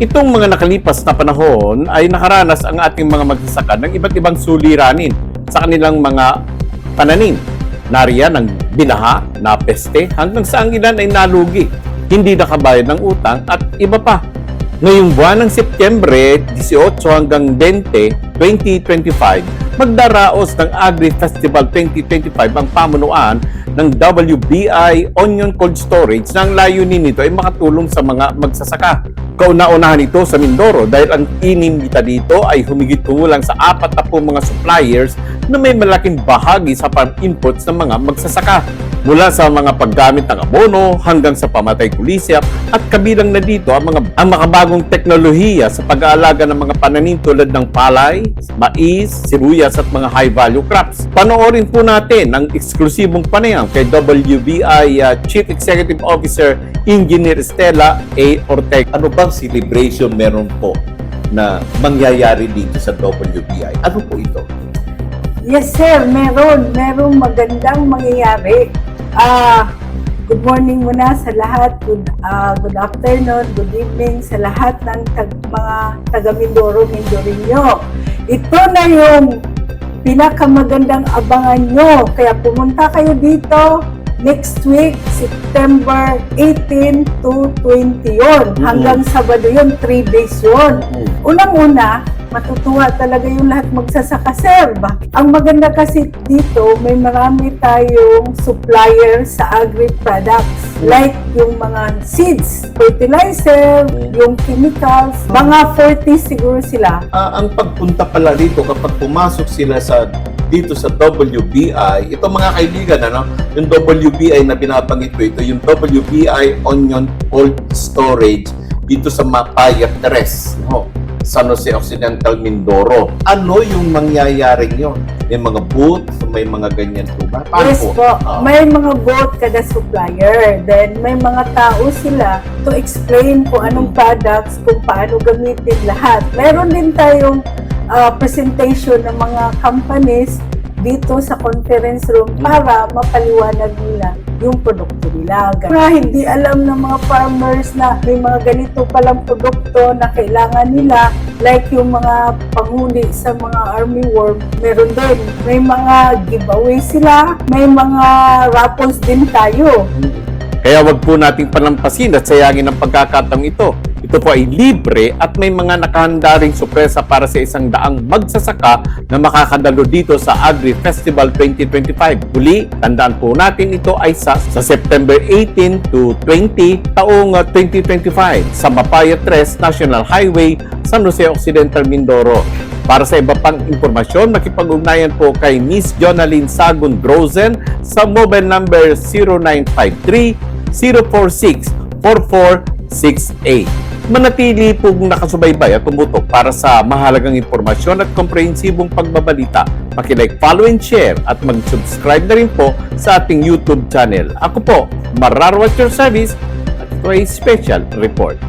Itong mga nakalipas na panahon ay nakaranas ang ating mga magsasaka ng iba't ibang suliranin sa kanilang mga pananim. Nariyan ang binaha, napeste, hanggang sa ang ilan ay nalugi, hindi nakabayad ng utang at iba pa. Ngayong buwan ng Setyembre 18 hanggang 20, 2025, magdaraos ng Agri Festival 2025 ang pamunuan ng WBI Onion Cold Storage na ang layunin nito ay makatulong sa mga magsasaka. Kauna-unahan ito sa Mindoro dahil ang inimbita dito ay humigit kumulang sa apat na mga suppliers na may malaking bahagi sa farm-inputs ng mga magsasaka. Mula sa mga paggamit ng abono hanggang sa pamatay kulisyap at kabilang na dito ang mga ang makabagong teknolohiya sa pag-aalaga ng mga pananim tulad ng palay, mais, sibuyas at mga high-value crops. Panoorin po natin ang eksklusibong panayam kay WBI uh, Chief Executive Officer Engineer Stella A. Ortega. Ano bang celebration meron po na mangyayari dito sa WBI? Ano po ito? Yes, sir. Meron. Merong magandang mangyayari. Ah, good morning muna sa lahat. Good, ah, good afternoon, good evening sa lahat ng tag, mga taga Mindoro, Mindoreño. Ito na yung pinakamagandang abangan nyo. Kaya pumunta kayo dito next week, September 18 to 20 yun. Hanggang Sabado yun, 3 days yun. Unang-una, matutuwa talaga yung lahat magsasaka, sir. Ba? Ang maganda kasi dito, may marami tayong supplier sa agri-products. Like yung mga seeds, fertilizer, yung chemicals, mga 40 siguro sila. Ah, ang pagpunta pala dito kapag pumasok sila sa dito sa WBI, ito mga kaibigan, ano, yung WBI na binabanggit ko, ito yung WBI Onion Cold Storage dito sa Mapaya Tres, no? San Jose Occidental, Mindoro. Ano yung mangyayaring yun? May mga booth, may mga ganyan po ba? Paano yes po, Ah. may mga booth kada supplier. Then may mga tao sila to explain kung anong products, kung paano gamitin lahat. Meron din tayong ah, presentation ng mga companies dito sa conference room para mapaliwanag nila yung produkto nila. Para hindi alam ng mga farmers na may mga ganito palang produkto na kailangan nila like yung mga panghuli sa mga army worm, meron din. May mga giveaway sila, may mga raffles din tayo. Kaya wag po nating palampasin at sayangin ang pagkakataong ito. Ito po ay libre at may mga nakahanda ring sorpresa para sa isang daang magsasaka na makakadalo dito sa Agri Festival 2025. Huli, tandaan po natin ito ay sa, sa September 18 to 20 taong uh, 2025 sa Mapaya 3 National Highway, San Jose Occidental, Mindoro. Para sa iba pang impormasyon, makipag-ugnayan po kay Miss Jonalyn Sagun Drozen sa mobile number 0953 046-4468. Manatili pong nakasubaybay at tumutok para sa mahalagang impormasyon at komprehensibong pagbabalita. Pakilike, follow and share at mag-subscribe na rin po sa ating YouTube channel. Ako po, Mararwat Your Service at ito ay special report.